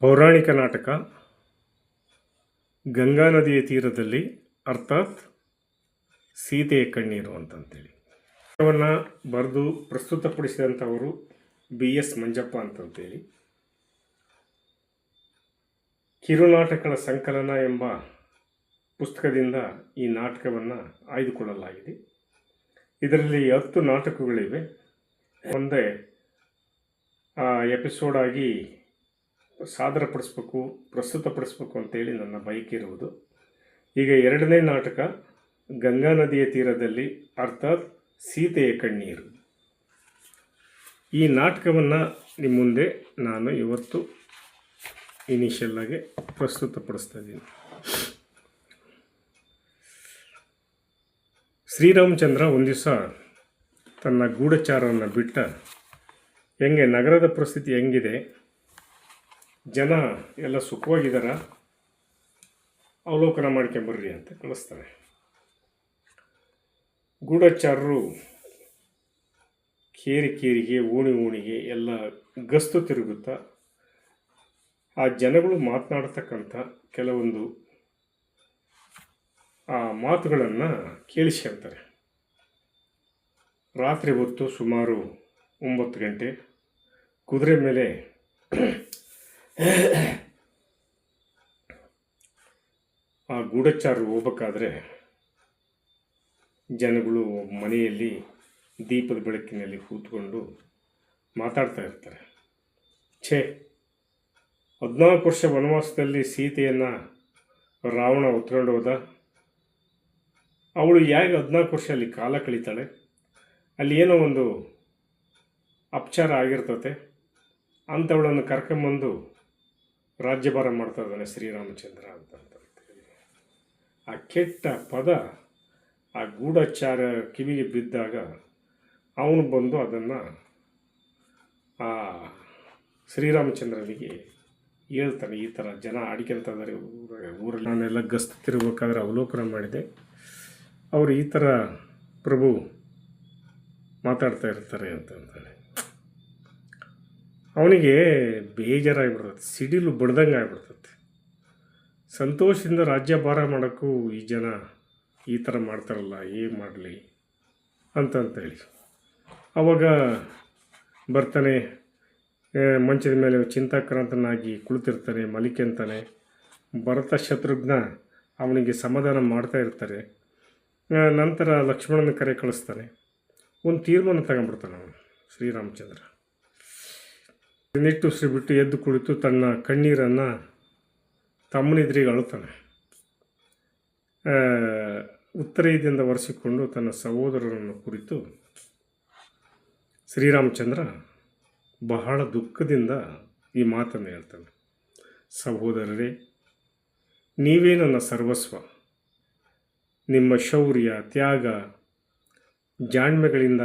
ಪೌರಾಣಿಕ ನಾಟಕ, ಗಂಗಾ ನದಿಯ ತೀರದಲ್ಲಿ ಅರ್ಥಾತ್ ಸೀತೆಯ ಕಣ್ಣೀರು ಅಂತಂತೇಳಿ. ನಾಟಕವನ್ನು ಬರೆದು ಪ್ರಸ್ತುತಪಡಿಸಿದಂಥವರು ಬಿ ಎಸ್ ಮಂಜಪ್ಪ ಅಂತಂತೇಳಿ. ಕಿರುನಾಟಕಗಳ ಸಂಕಲನ ಎಂಬ ಪುಸ್ತಕದಿಂದ ಈ ನಾಟಕವನ್ನು ಆಯ್ದುಕೊಳ್ಳಲಾಗಿದೆ. ಇದರಲ್ಲಿ ಹತ್ತು ನಾಟಕಗಳಿವೆ. ಒಂದೇ ಎಪಿಸೋಡ್ ಆಗಿ ಸಾದರಪಡಿಸ್ಬೇಕು, ಪ್ರಸ್ತುತಪಡಿಸ್ಬೇಕು ಅಂತೇಳಿ ನನ್ನ ಬಯಕೆ ಇರುವುದು. ಈಗ ಎರಡನೇ ನಾಟಕ, ಗಂಗಾ ನದಿಯ ತೀರದಲ್ಲಿ ಅರ್ಥಾತ್ ಸೀತೆಯ ಕಣ್ಣೀರು. ಈ ನಾಟಕವನ್ನು ನಿಮ್ಮ ಮುಂದೆ ನಾನು ಇವತ್ತು ಇನಿಷಿಯಲ್ ಆಗಿ ಪ್ರಸ್ತುತಪಡಿಸ್ತಾ ಇದ್ದೀನಿ. ಶ್ರೀರಾಮಚಂದ್ರ ಒಂದು ದಿವಸ ತನ್ನ ಗೂಢಚಾರವನ್ನು ಬಿಟ್ಟ, ಹೆಂಗೆ ನಗರದ ಪರಿಸ್ಥಿತಿ ಹೆಂಗಿದೆ? ಜನ ಎಲ್ಲ ಸುಖವಾಗಿದ್ದಾರ? ಅವಲೋಕನ ಮಾಡ್ಕೊಂಬರ್ರಿ ಅಂತ ಕಳಿಸ್ತಾರೆ. ಗೂಢಚಾರರು ಕೇರಿ ಕೇರಿಗೆ, ಓಣಿ ಓಣಿಗೆ ಎಲ್ಲ ಗಸ್ತು ತಿರುಗುತ್ತಾ, ಆ ಜನಗಳು ಮಾತನಾಡ್ತಕ್ಕಂಥ ಕೆಲವೊಂದು, ಆ ಮಾತುಗಳನ್ನು ಕೇಳಿಸ್ಕೊಳ್ತಾರೆ ರಾತ್ರಿ ಹೊತ್ತು ಸುಮಾರು ಒಂಬತ್ತು ಗಂಟೆ, ಕುದುರೆ ಮೇಲೆ ಆ ಗೂಢಚಾರರು ಹೋಗ್ಬೇಕಾದ್ರೆ ಜನಗಳು ಮನೆಯಲ್ಲಿ ದೀಪದ ಬೆಳಕಿನಲ್ಲಿ ಕೂತ್ಕೊಂಡು ಮಾತಾಡ್ತಾ ಇರ್ತಾರೆ. ಛೇ, ಹದಿನಾಲ್ಕು ವರ್ಷ ವನವಾಸದಲ್ಲಿ ಸೀತೆಯನ್ನು ರಾವಣ ಹೊತ್ಕೊಂಡು ಹೋದ? ಅವಳು ಹೇಗೆ ಹದಿನಾಲ್ಕು ವರ್ಷ ಅಲ್ಲಿ ಕಾಲ ಕಳೀತಾಳೆ? ಅಲ್ಲಿ ಏನೋ ಒಂದು ಅಪಚಾರ ಆಗಿರ್ತತೆ. ಅಂಥವಳನ್ನು ಕರ್ಕೊಂಬಂದು ರಾಜ್ಯಭಾರ ಮಾಡ್ತಾ ಇದ್ದಾನೆ ಶ್ರೀರಾಮಚಂದ್ರ ಅಂತ ಆ ಕೆಟ್ಟ ಪದ, ಆ ಗೂಢಚಾರ ಕಿವಿಗೆ ಬಿದ್ದಾಗ ಅವನು ಬಂದು ಅದನ್ನು ಆ ಶ್ರೀರಾಮಚಂದ್ರನಿಗೆ ಹೇಳ್ತಾನೆ, ಈ ಥರ ಜನ ಆಡ್ಕೊಂತ ಇದ್ದಾರೆ ಊರ- ಊರಲ್ಲಿ. ನಾನೆಲ್ಲ ಗಸ್ತು ತಿರುಗಬೇಕಾದ್ರೆ ಅವಲೋಕನ ಮಾಡಿದೆ. ಅವರು ಈ ಥರ ಪ್ರಭು ಮಾತಾಡ್ತಾ ಇರ್ತಾರೆ ಅಂತಂತಾನೆ ಅವನಿಗೆ ಬೇಜಾರಾಗಿಬಿಡ್ತದೆ, ಸಿಡಿಲು ಬಡ್ದಂಗೆ ಆಗಿಬಿಡ್ತದೆ. ಸಂತೋಷದಿಂದ ರಾಜ್ಯ ಭಾರ ಮಾಡೋಕ್ಕೂ ಈ ಜನ ಈ ಥರ ಮಾಡ್ತಾರಲ್ಲ ಏನು ಮಾಡಲಿ ಅಂತಂತೇಳಿ. ಆವಾಗ ಬರ್ತಾನೆ ಮಂಚದ ಮೇಲೆ ಚಿಂತಾಕ್ರಾಂತನಾಗಿ ಕುಳಿತಿರ್ತಾನೆ, ಮಲಿಕೆಂತಾನೆ. ಭರತ ಶತ್ರುಘ್ನ ಅವನಿಗೆ ಸಮಾಧಾನ ಮಾಡ್ತಾ ಇರ್ತಾರೆ. ನಂತರ ಲಕ್ಷ್ಮಣನ ಕರೆ ಕಳಿಸ್ತಾನೆ. ಒಂದು ತೀರ್ಮಾನ ತಗೊಂಡ್ಬಿಡ್ತಾನೆ ಅವನು ಶ್ರೀರಾಮಚಂದ್ರ. ನಿಟ್ಟುಸಿರು ಬಿಟ್ಟು ಎದ್ದು ಕುಳಿತು ತನ್ನ ಕಣ್ಣೀರನ್ನು ತಮ್ಮನಿದ್ರಿಗೆ ಅಳುತ್ತಾನೆ ಉತ್ತರ ಉತ್ತರದಿಂದ ಒರೆಸಿಕೊಂಡು ತನ್ನ ಸಹೋದರರನ್ನು ಕುರಿತು ಶ್ರೀರಾಮಚಂದ್ರ ಬಹಳ ದುಃಖದಿಂದ ಈ ಮಾತನ್ನು ಹೇಳ್ತಾನೆ. ಸಹೋದರರೇ, ನೀವೇ ನನ್ನ ಸರ್ವಸ್ವ. ನಿಮ್ಮ ಶೌರ್ಯ, ತ್ಯಾಗ, ಜಾಣ್ಮೆಗಳಿಂದ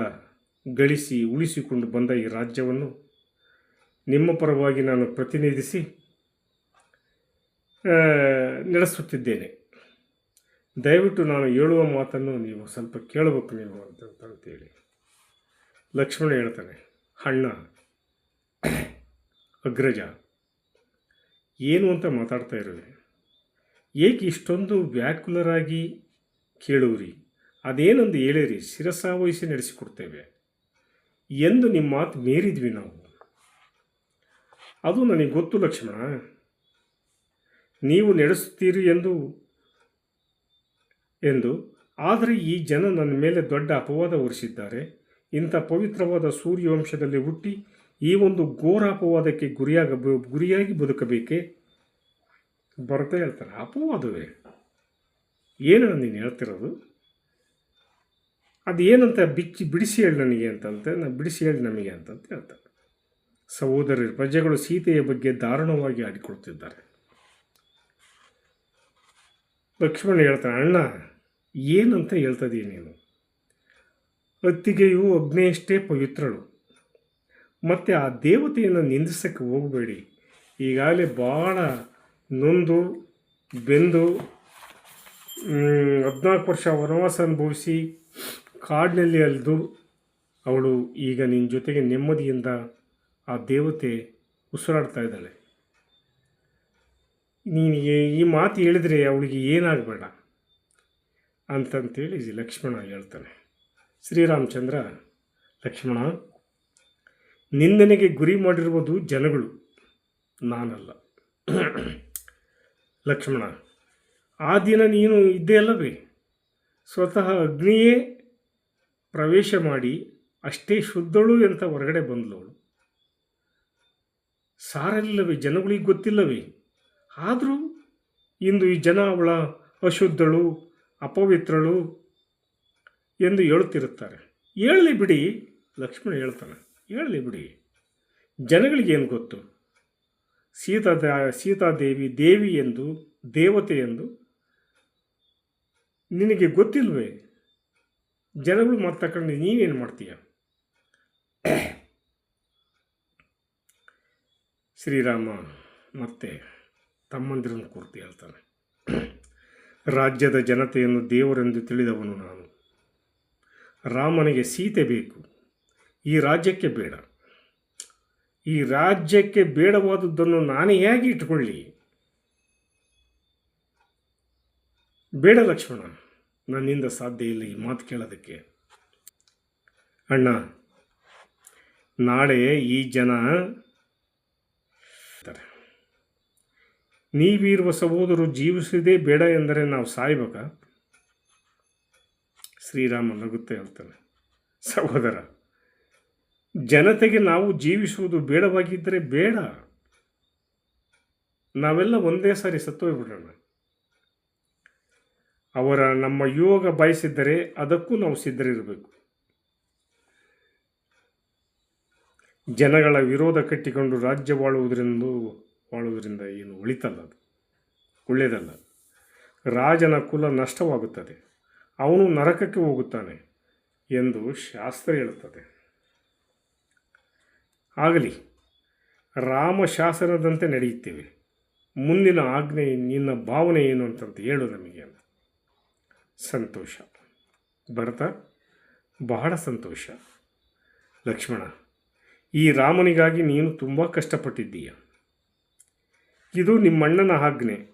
ಗಳಿಸಿ ಉಳಿಸಿಕೊಂಡು ಬಂದ ಈ ರಾಜ್ಯವನ್ನು ನಿಮ್ಮ ಪರವಾಗಿ ನಾನು ಪ್ರತಿನಿಧಿಸಿ ನಡೆಸುತ್ತಿದ್ದೇನೆ. ದಯವಿಟ್ಟು ನಾನು ಹೇಳುವ ಮಾತನ್ನು ನೀವು ಸ್ವಲ್ಪ ಕೇಳಬೇಕು ನೀವು ಅಂತ ಅಂತೇಳಿ ಲಕ್ಷ್ಮಣ ಹೇಳ್ತಾನೆ, ಅಣ್ಣ, ಅಗ್ರಜ, ಏನು ಅಂತ ಮಾತಾಡ್ತಾ ಇರುವೆ ಏಕೆ ಇಷ್ಟೊಂದು ವ್ಯಾಕುಲರಾಗಿ ಕೇಳುವ್ರಿ? ಅದೇನೊಂದು ಹೇಳಿರಿ, ಶಿರಸಾವಹಿಸಿ ನಡೆಸಿಕೊಡ್ತೇವೆ. ಎಂದು ನಿಮ್ಮ ಮಾತು ಮೀರಿದ್ವಿ ನಾವು. ಅದು ನನಗೆ ಗೊತ್ತು ಲಕ್ಷ್ಮಣ. ನೀವು ನಡೆಸುತ್ತೀರಿ ಎಂದು ಎಂದು. ಆದರೆ ಈ ಜನ ನನ್ನ ಮೇಲೆ ದೊಡ್ಡ ಅಪವಾದ ಹೊರಿಸಿದ್ದಾರೆ ಇಂಥ ಪವಿತ್ರವಾದ ಸೂರ್ಯವಂಶದಲ್ಲಿ ಹುಟ್ಟಿ ಈ ಒಂದು ಘೋರ ಅಪವಾದಕ್ಕೆ ಗುರಿಯಾಗ ಗುರಿಯಾಗಿ ಬದುಕಬೇಕೆ? ಬರ್ತಾ ಹೇಳ್ತಾರೆ, ಅಪವಾದವೇ. ಏನು ನೀನು ಹೇಳ್ತಿರೋದು? ಅದು ಏನಂತ ಬಿಚ್ಚಿ, ಬಿಡಿಸಿ ಹೇಳಿ ನನಗೆ ಅಂತಂತೆ ನಾನು ಬಿಡಿಸಿ ಹೇಳಿ ನಮಗೆ ಅಂತಂತ ಹೇಳ್ತಾರೆ. ಸಹೋದರರು, ಪ್ರಜೆಗಳು ಸೀತೆಯ ಬಗ್ಗೆ ದಾರುಣವಾಗಿ ಆಡಿಕೊಳ್ತಿದ್ದಾರೆ ಲಕ್ಷ್ಮಣ ಹೇಳ್ತಾನೆ, ಅಣ್ಣ, ಏನಂತ ಹೇಳ್ತದೀಯ ನೀನು? ಅತ್ತಿಗೆಯು ಅಗ್ನೆಯಷ್ಟೇ ಪವಿತ್ರಳು. ಮತ್ತು ಆ ದೇವತೆಯನ್ನು ನಿಂದಿಸೋಕ್ಕೆ ಹೋಗಬೇಡಿ. ಈಗಾಗಲೇ ಭಾಳ ನೊಂದು, ಬೆಂದು ಹದಿನಾಲ್ಕು ವರ್ಷ ವನವಾಸ ಅನುಭವಿಸಿ ಕಾಡಿನಲ್ಲಿ ಅಲ್ದು, ಅವಳು ಈಗ ನಿನ್ನ ಜೊತೆಗೆ ನೆಮ್ಮದಿಯಿಂದ ಆ ದೇವತೆ ಉಸಿರಾಡ್ತಾ ಇದ್ದಾಳೆ. ನೀನು ಈ ಮಾತು ಹೇಳಿದರೆ ಅವಳಿಗೆ ಏನಾಗಬೇಡ ಅಂತಂತೇಳಿ ಲಕ್ಷ್ಮಣ ಹೇಳ್ತಾನೆ. ಶ್ರೀರಾಮಚಂದ್ರ, ಲಕ್ಷ್ಮಣ, ನಿಂದನೆಗೆ ಗುರಿ ಮಾಡಿರುವುದು ಜನಗಳು, ನಾನಲ್ಲ. ಲಕ್ಷ್ಮಣ, ಆ ದಿನ ನೀನು ಇದ್ದೇ ಅಲ್ಲವೇ? ಸ್ವತಃ ಅಗ್ನಿಯೇ ಪ್ರವೇಶ ಮಾಡಿ ಅಷ್ಟೇ ಶುದ್ಧಳು ಅಂತ ಹೊರಗಡೆ ಬಂದಳು ಸಾರಲಿಲ್ಲವೇ ಜನಗಳಿಗೆ ಗೊತ್ತಿಲ್ಲವೇ? ಆದರೂ ಇಂದು ಈ ಜನ ಅವಳ ಅಶುದ್ಧಳು, ಅಪವಿತ್ರಳು ಎಂದು ಹೇಳುತ್ತಿರುತ್ತಾರೆ. ಹೇಳಲಿ ಬಿಡಿ, ಲಕ್ಷ್ಮಣ ಹೇಳ್ತಾನೆ. ಹೇಳಲಿ ಬಿಡಿ. ಜನಗಳಿಗೇನು ಗೊತ್ತು? ಸೀತಾದ ಸೀತಾದೇವಿ ದೇವಿ ಎಂದು, ದೇವತೆ ಎಂದು ನಿನಗೆ ಗೊತ್ತಿಲ್ವೇ? ಜನಗಳು ಮಾತಾಡ್ಕೊಂಡು ನೀನೇನು ಮಾಡ್ತೀಯ? ಶ್ರೀರಾಮ ಮತ್ತೆ ತಮ್ಮಂದಿರನ್ನು ಕುರಿತು ಹೇಳ್ತಾನೆ. ರಾಜ್ಯದ ಜನತೆಯನ್ನು ದೇವರೆಂದು ತಿಳಿದವನು ನಾನು. ರಾಮನಿಗೆ ಸೀತೆ ಬೇಕು. ಈ ರಾಜ್ಯಕ್ಕೆ ಬೇಡ. ಈ ರಾಜ್ಯಕ್ಕೆ ಬೇಡವಾದದ್ದನ್ನು ನಾನೇ ಹೇಗೆ ಇಟ್ಕೊಳ್ಳಿ ಬೇಡ ಲಕ್ಷ್ಮಣ, ನನ್ನಿಂದ ಸಾಧ್ಯ ಇಲ್ಲ ಈ ಮಾತು ಕೇಳೋದಕ್ಕೆ. ಅಣ್ಣ, ನಾಳೆ ಈ ಜನ ನೀವಿರುವ ಸಹೋದರು ಜೀವಿಸುವುದೇ ಬೇಡ ಎಂದರೆ ನಾವು ಸಾಯ್ಬೇಕಾ? ಶ್ರೀರಾಮ ನಗುತ್ತೆ ಹೇಳ್ತಾನೆ, ಸಹೋದರ, ಜನತೆಗೆ ನಾವು ಜೀವಿಸುವುದು ಬೇಡವಾಗಿದ್ದರೆ ಬೇಡ. ನಾವೆಲ್ಲ ಒಂದೇ ಸಾರಿ ಸತ್ತೋಗ್ಬಿಡೋಣ. ಅವರ ನಮ್ಮ ಯೋಗ ಬಯಸಿದ್ದರೆ ಅದಕ್ಕೂ ನಾವು ಸಿದ್ಧರಿರಬೇಕು. ಜನಗಳ ವಿರೋಧ ಕಟ್ಟಿಕೊಂಡು ರಾಜ್ಯವಾಳುವುದರಿಂದ ವಾಳುವುದರಿಂದ ಏನು ಉಳಿತಲ್ಲ ಅದು. ಒಳ್ಳೆಯದಲ್ಲ. ರಾಜನ ಕುಲ ನಷ್ಟವಾಗುತ್ತದೆ. ಅವನು ನರಕಕ್ಕೆ ಹೋಗುತ್ತಾನೆ ಎಂದು ಶಾಸ್ತ್ರ ಹೇಳುತ್ತದೆ. ಆಗಲಿ ರಾಮ ಶಾಸನದಂತೆ ನಡೆಯುತ್ತೇವೆ. ಮುಂದಿನ ಆಜ್ಞೆ, ನಿನ್ನ ಭಾವನೆ ಏನು ಅಂತಂತ ಹೇಳು ನಮಗೆ ಅಂತ. ಸಂತೋಷ. ಭರತ, ಬಹಳ ಸಂತೋಷ. ಲಕ್ಷ್ಮಣ, ಈ ರಾಮನಿಗಾಗಿ ನೀನು ತುಂಬ ಕಷ್ಟಪಟ್ಟಿದ್ದೀಯ. ಇದು ನಿಮ್ಮಣ್ಣನ ಆಜ್ಞೆ.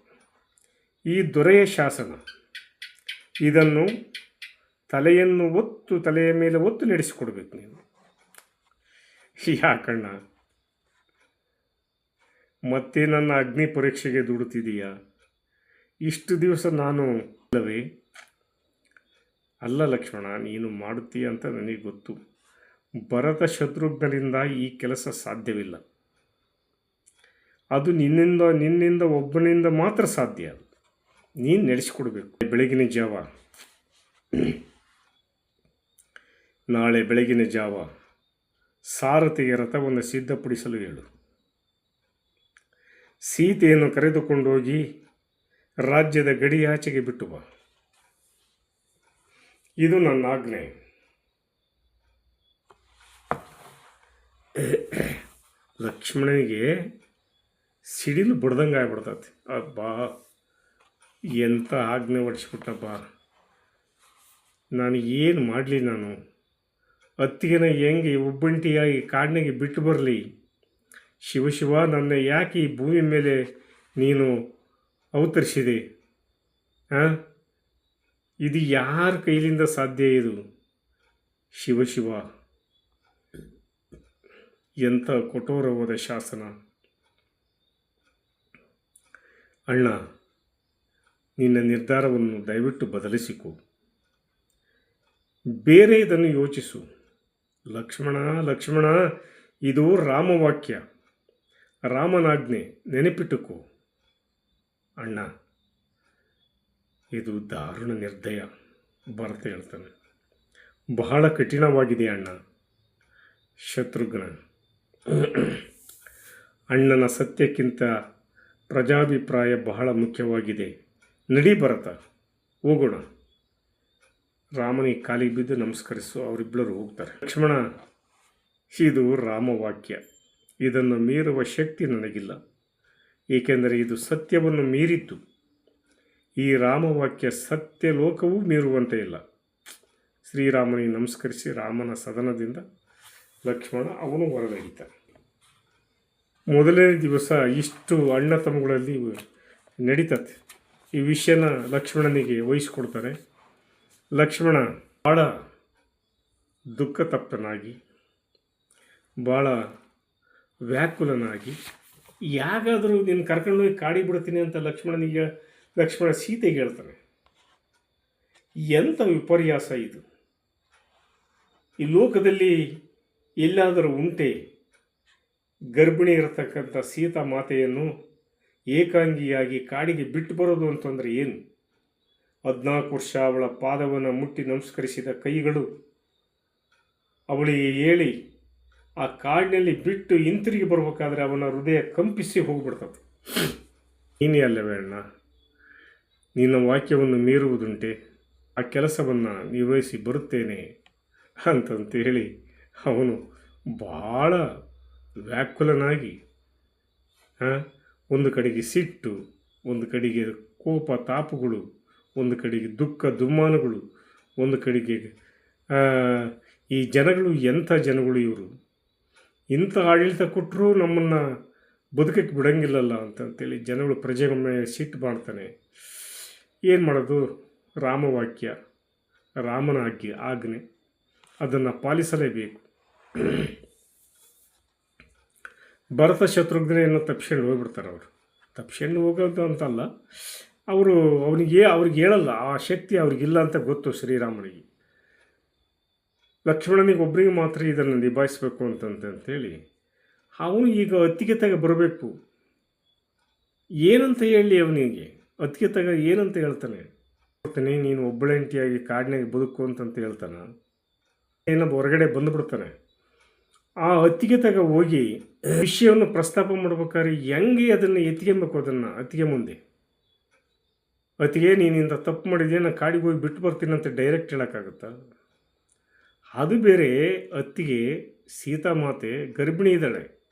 ಈ ದೊರೆಯ ಶಾಸನ. ಇದನ್ನು ತಲೆಯನ್ನು ಒತ್ತು, ತಲೆಯ ಮೇಲೆ ಒತ್ತು ನಡೆಸಿಕೊಡ್ಬೇಕು ನೀನು. ಯಾಕಣ್ಣ ಮತ್ತೆ ನನ್ನ ಅಗ್ನಿ ಪರೀಕ್ಷೆಗೆ ದುಡುತ್ತಿದೀಯಾ? ಇಷ್ಟು ದಿವಸ ನಾನು ಅಲ್ಲವೇ? ಅಲ್ಲ ಲಕ್ಷ್ಮಣ, ನೀನು ಮಾಡುತ್ತೀಯ ಅಂತ ನನಗೆ ಗೊತ್ತು. ಭರತ ಶತ್ರುಘ್ನರಿಂದ ಈ ಕೆಲಸ ಸಾಧ್ಯವಿಲ್ಲ. ಅದು ನಿನ್ನಿಂದ ನಿನ್ನಿಂದ, ಒಬ್ಬನಿಂದ ಮಾತ್ರ ಸಾಧ್ಯ ಅದು. ನೀನು ನಡೆಸಿಕೊಡ್ಬೇಕು. ಬೆಳಗಿನ ಜಾವ. ನಾಳೆ ಬೆಳಗಿನ ಜಾವ. ಸಾರಥಿಗೆ ರಥವನ್ನು ಸಿದ್ಧಪಡಿಸಲು ಹೇಳು. ಸೀತೆಯನ್ನು ಕರೆದುಕೊಂಡೋಗಿ ರಾಜ್ಯದ ಗಡಿಯಾಚೆಗೆ ಬಿಟ್ಟು ಬಾ. ಇದು ನನ್ನ ಆಜ್ಞೆ. ಲಕ್ಷ್ಮಣನಿಗೆ ಸಿಡಿಲು ಬಡ್ದಂಗೆ ಆಗ್ಬಿಡ್ತೈತಿ. ಅಬ್ಬಾ ಎಂಥ ಆಜ್ಞೆ ಹೊಡಿಸ್ಬಿಟ್ಟಪ್ಪ. ನಾನು ಏನು ಮಾಡಲಿ ನಾನು? ಅತ್ತಿಗೆನ ಹೆಂಗೆ ಒಬ್ಬಂಟಿಯಾಗಿ ಕಾಡಿನಾಗೆ ಬಿಟ್ಟು ಬರಲಿ? ಶಿವಶಿವ ನನ್ನ ಯಾಕೆ ಈ ಭೂಮಿ ಮೇಲೆ ನೀನು ಅವತರಿಸಿದೆ? ಹಾಂ ಇದು ಯಾರ ಕೈಲಿಂದ ಸಾಧ್ಯ ಇದು? ಶಿವಶಿವ ಎಂಥ ಕಠೋರವಾದ ಶಾಸನ. ಅಣ್ಣ, ನಿನ್ನ ನಿರ್ಧಾರವನ್ನು ದಯವಿಟ್ಟು ಬದಲಿಸಿಕೊ. ಬೇರೆ ಇದನ್ನು ಯೋಚಿಸು. ಲಕ್ಷ್ಮಣ ಲಕ್ಷ್ಮಣ, ಇದು ರಾಮವಾಕ್ಯ. ರಾಮನಾಜ್ಞೆ, ನೆನಪಿಟ್ಟುಕೋ. ಅಣ್ಣ, ಇದು ದಾರುಣ ನಿರ್ದಯ. ಭರತ ಹೇಳ್ತಾನೆ. ಬಹಳ ಕಠಿಣವಾಗಿದೆ ಅಣ್ಣ. ಶತ್ರುಘ್ನ. ಅಣ್ಣನ ಸತ್ಯಕ್ಕಿಂತ ಪ್ರಜಾಭಿಪ್ರಾಯ ಬಹಳ ಮುಖ್ಯವಾಗಿದೆ. ನಡಿ ಭರತ, ಹೋಗೋಣ. ರಾಮನಿಗೆ ಕಾಲಿಗೆ ಬಿದ್ದು ನಮಸ್ಕರಿಸು, ಅವರಿಬ್ಬರು ಹೋಗ್ತಾರೆ. ಲಕ್ಷ್ಮಣ, ಇದು ರಾಮವಾಕ್ಯ. ಇದನ್ನು ಮೀರುವ ಶಕ್ತಿ ನನಗಿಲ್ಲ. ಏಕೆಂದರೆ ಇದು ಸತ್ಯವನ್ನು ಮೀರಿದ್ದು ಈ ರಾಮವಾಕ್ಯ ಸತ್ಯ ಲೋಕವೂ ಮೀರುವಂತೆ ಇಲ್ಲ. ಶ್ರೀರಾಮನಿಗೆ ನಮಸ್ಕರಿಸಿ ರಾಮನ ಸದನದಿಂದ ಲಕ್ಷ್ಮಣ ಅವನು ಹೊರನಡೀತಾನೆ ಮೊದಲನೇ ದಿವಸ ಇಷ್ಟು ಅಣ್ಣ ತಮ್ಮಗಳಲ್ಲಿ ನಡೀತತ್ತೆ ಈ ವಿಷಯನ ಲಕ್ಷ್ಮಣನಿಗೆ ವಹಿಸ್ಕೊಡ್ತಾರೆ. ಲಕ್ಷ್ಮಣ ಭಾಳ ದುಃಖ ತಪ್ತನಾಗಿ ಭಾಳ ವ್ಯಾಕುಲನಾಗಿ, ಯಾಗಾದರೂ ನೀನು ಕರ್ಕೊಂಡೋಗಿ ಕಾಡಿ ಬಿಡ್ತೀನಿ ಅಂತ ಲಕ್ಷ್ಮಣನಿಗೆ, ಲಕ್ಷ್ಮಣ ಸೀತೆಗೆ ಹೇಳ್ತಾನೆ. ಎಂಥ ವಿಪರ್ಯಾಸ ಇದು? ಈ ಲೋಕದಲ್ಲಿ ಎಲ್ಲಾದರೂ ಉಂಟೆ? ಗರ್ಭಿಣಿ ಇರತಕ್ಕಂಥ ಸೀತಾ ಮಾತೆಯನ್ನು ಏಕಾಂಗಿಯಾಗಿ ಕಾಡಿಗೆ ಬಿಟ್ಟು ಬರೋದು ಅಂತಂದರೆ ಏನು? ಹದಿನಾಲ್ಕು ವರ್ಷ ಅವಳ ಪಾದವನ್ನು ಮುಟ್ಟಿ ನಮಸ್ಕರಿಸಿದ ಕೈಗಳು ಅವಳಿಗೆ ಹೇಳಿ ಆ ಕಾಡಿನಲ್ಲಿ ಬಿಟ್ಟು ಹಿಂತಿರುಗಿ ಬರಬೇಕಾದ್ರೆ ಅವನ ಹೃದಯ ಕಂಪಿಸಿ ಹೋಗ್ಬಿಡ್ತದೆ. ನೀನೇ ಅಲ್ಲವೇ ಅಣ್ಣ, ನಿನ್ನ ವಾಕ್ಯವನ್ನು ಮೀರುವುದುಂಟೆ, ಆ ಕೆಲಸವನ್ನು ನಿರ್ವಹಿಸಿ ಬರುತ್ತೇನೆ ಅಂತಂತ ಹೇಳಿ ಅವನು ಭಾಳ ವ್ಯಾಕುಲನಾಗಿ ಒಂದು ಕಡೆಗೆ ಸಿಟ್ಟು, ಒಂದು ಕಡೆಗೆ ಕೋಪ, ತಾಪುಗಳು, ಒಂದು ಕಡೆಗೆ ದುಃಖ, ದುಮ್ಮಾನಗಳು, ಒಂದು ಕಡೆಗೆ ಈ ಜನಗಳು ಎಂಥ ಜನಗಳು ಇವರು? ಇಂಥ ಆಡಳಿತ ಕೊಟ್ಟರೂ ನಮ್ಮನ್ನು ಬದುಕಕ್ಕೆ ಬಿಡಂಗಿಲ್ಲಲ್ಲ ಅಂತಂತೇಳಿ ಜನಗಳು ಪ್ರಜೆಗೊಮ್ಮೆ ಸಿಟ್ಟು ಮಾಡ್ತಾನೆ. ಏನು ಮಾಡೋದು? ರಾಮವಾಕ್ಯ ರಾಮನ ಆಜ್ಞೆ ಆಜ್ಞೆ. ಅದನ್ನು ಪಾಲಿಸಲೇಬೇಕು. ಭರತ ಶತ್ರುಘ್ನ ಏನೋ ತಪ್ಸ್ಕೊಂಡು ಹೋಗ್ಬಿಡ್ತಾರೆ ಅವರು. ತಪ್ಪಿಸ್ಕೊಂಡು ಹೋಗೋದು ಅಂತಲ್ಲ, ಅವರು ಅವನಿಗೆ ಅವ್ರಿಗೆ ಹೇಳಲ್ಲ, ಆ ಶಕ್ತಿ ಅವ್ರಿಗಿಲ್ಲ ಅಂತ ಗೊತ್ತು ಶ್ರೀರಾಮನಿಗೆ. ಲಕ್ಷ್ಮಣನಿಗೆ ಒಬ್ಬರಿಗೆ ಮಾತ್ರ ಇದನ್ನು ನಿಭಾಯಿಸಬೇಕು ಅಂತಂತೇಳಿ ಅವನು ಈಗ ಅತ್ತಿಗೆ ತಗ ಬರಬೇಕು. ಏನಂತ ಹೇಳಿ ಅವನಿಗೆ? ಅತ್ತಿಗೆ ತಗ ಏನಂತ ಹೇಳ್ತಾನೆ? ಹೇಳ್ತಾನೆ ನೀನು ಒಬ್ಬಳೆಂಟಿಯಾಗಿ ಕಾಡಿನಾಗೆ ಬದುಕು ಅಂತಂತ ಹೇಳ್ತಾನೆ. ಏನಪ್ಪ ಹೊರಗಡೆ ಬಂದುಬಿಡ್ತಾನೆ. ಆ ಅತ್ತಿಗೆ ತಗ ಹೋಗಿ ವಿಷಯವನ್ನು ಪ್ರಸ್ತಾಪ ಮಾಡ್ಬೇಕಾದ್ರೆ ಹೆಂಗೆ ಅದನ್ನು ಎತ್ಕೊಬೇಕು ಅದನ್ನು ಅತ್ತಿಗೆ ಮುಂದೆ? ಅತ್ತಿಗೆ ನೀನಿಂದ ತಪ್ಪು ಮಾಡಿದ್ಯಾ ನಾನು ಕಾಡಿಗೆ ಹೋಗಿ ಬಿಟ್ಟು ಬರ್ತೀನಿ ಅಂತ ಡೈರೆಕ್ಟ್ ಹೇಳೋಕ್ಕಾಗುತ್ತ? ಅದು ಬೇರೆ ಅತ್ತಿಗೆ ಸೀತಾಮಾತೆ ಗರ್ಭಿಣಿ ಇದ್ದಾಳೆ.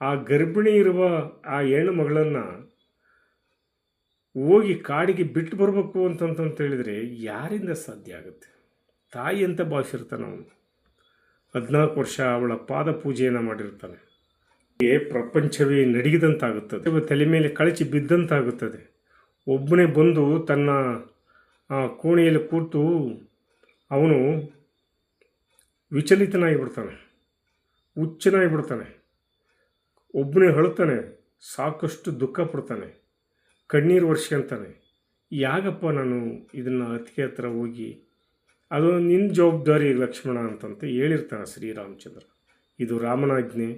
ಆ ಗರ್ಭಿಣಿ ಇರುವ ಆ ಹೆಣ್ಣು ಮಗಳನ್ನು ಹೋಗಿ ಕಾಡಿಗೆ ಬಿಟ್ಟು ಬರಬೇಕು ಅಂತಂತಂತ ಹೇಳಿದರೆ ಯಾರಿಂದ ಸಾಧ್ಯ ಆಗುತ್ತೆ? ತಾಯಿ ಅಂತ ಭಾವಿಸಿರ್ತಾನೆ ಅವನು? ಹದಿನಾಲ್ಕು ವರ್ಷ ಅವಳ ಪಾದ ಪೂಜೆಯನ್ನು ಮಾಡಿರ್ತಾನೆ ಪ್ರಪಂಚವೇ ನಡಿಗಿದಂತಾಗುತ್ತದೆ ತಲೆ ಮೇಲೆ ಕಳಚಿ ಬಿದ್ದಂತಾಗುತ್ತದೆ. ಒಬ್ಬನೇ ಬಂದು ತನ್ನ ಕೋಣೆಯಲ್ಲಿ ಕೂತು ಅವನು ವಿಚಲಿತನಾಗಿ ಬಿಡ್ತಾನೆ ಹುಚ್ಚನಾಗಿ ಬಿಡ್ತಾನೆ ಒಬ್ಬನೇ ಅಳ್ತಾನೆ ಸಾಕಷ್ಟು ದುಃಖ ಪಡ್ತಾನೆ. ಕಣ್ಣೀರು ವರ್ಷಂತಾನೆ ಯಾಗಪ್ಪ ನಾನು ಇದನ್ನು ಅತಿಗೆ ಹತ್ರ ಹೋಗಿ ಅದು ನಿನ್ನ ಜವಾಬ್ದಾರಿ ಲಕ್ಷ್ಮಣ ಅಂತಂತ ಹೇಳಿರ್ತಾನೆ ಶ್ರೀರಾಮಚಂದ್ರ. ಇದು ರಾಮನಾಜ್ಞೆ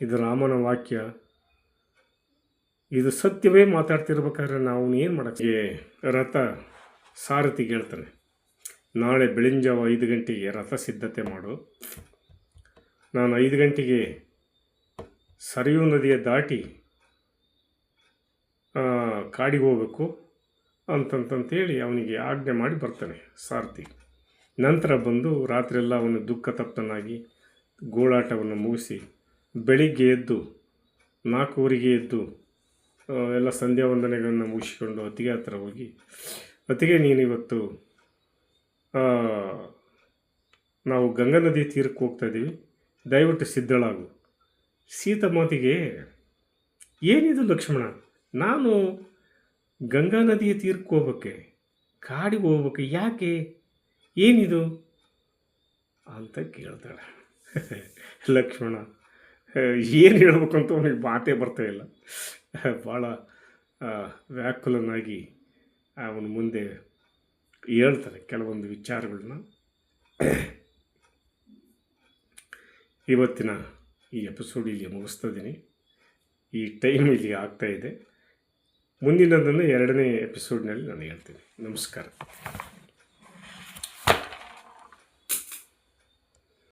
ಇದು ರಾಮನ ವಾಕ್ಯ. ಇದು ಸತ್ಯವೇ ಮಾತಾಡ್ತಿರ್ಬೇಕಾದ್ರೆ ನಾವು ಏನು ಮಾಡೋಕ್ಕೆ ರಥ, ಸಾರಥಿ ಹೇಳ್ತಾನೆ ನಾಳೆ ಬೆಳಿಂಜಾವ ಐದು ಗಂಟೆಗೆ ರಥ ಸಿದ್ಧತೆ ಮಾಡು. ನಾನು ಐದು ಗಂಟೆಗೆ ಸರಿಯೂ ನದಿಯ ದಾಟಿ ಕಾಡಿಗೆ ಹೋಗ್ಬೇಕು ಅಂತಂತಂತೇಳಿ ಅವನಿಗೆ ಆಜ್ಞೆ ಮಾಡಿ ಬರ್ತಾನೆ ಸಾರಥಿ. ನಂತರ ಬಂದು ರಾತ್ರಿಯೆಲ್ಲ ಅವನು ದುಃಖ ತಪ್ತನಾಗಿ ಗೋಳಾಟವನ್ನು ಮುಗಿಸಿ ಬೆಳಿಗ್ಗೆ ಎದ್ದು ನಾಲ್ಕೂವರೆಗೆ ಎದ್ದು ಎಲ್ಲ ಸಂಧ್ಯಾ ವಂದನೆಗಳನ್ನು ಮುಗಿಸಿಕೊಂಡು ಅತ್ತಿಗೆ ಹತ್ರ ಹೋಗಿ ಅತ್ತಿಗೆ ನೀನು ಇವತ್ತು ಆ, ನಾವು ಗಂಗಾ ನದಿ ತೀರಕ್ಕೆ ಹೋಗ್ತಾ ಇದ್ದೀವಿ. ದಯವಿಟ್ಟು ಸಿದ್ಧಳಾಗು. ಸೀತ ಮಾತಿಗೆ ಏನಿದು ಲಕ್ಷ್ಮಣ? ನಾನು ಗಂಗಾ ನದಿಯ ತೀರಕ್ಕೆ ಹೋಗ್ಬೇಕೆ ಕಾಡಿಗೆ ಹೋಗ್ಬೇಕು ಯಾಕೆ? ಏನಿದು? ಅಂತ ಕೇಳ್ತಾಳೆ. ಲಕ್ಷ್ಮಣ, ಏನು ಹೇಳ್ಬೇಕು ಅಂತ ಅವನಿಗೆ ಮಾತೇ ಬರ್ತಾ ಇಲ್ಲ. ಭಾಳ ವ್ಯಾಕುಲನಾಗಿ ಅವನ ಮುಂದೆ ಹೇಳ್ತಾರೆ ಕೆಲವೊಂದು ವಿಚಾರಗಳನ್ನ ಇವತ್ತಿನ ಈ ಎಪಿಸೋಡ್ ಇಲ್ಲಿ ಮುಗಿಸ್ತಾ ಇದ್ದೀನಿ. ಈ ಟೈಮ್ ಇಲ್ಲಿ ಆಗ್ತಾ ಇದೆ. ಮುಂದಿನದನ್ನು ಎರಡನೇ ಎಪಿಸೋಡ್ನಲ್ಲಿ ನಾನು ಹೇಳ್ತೀನಿ. ನಮಸ್ಕಾರ.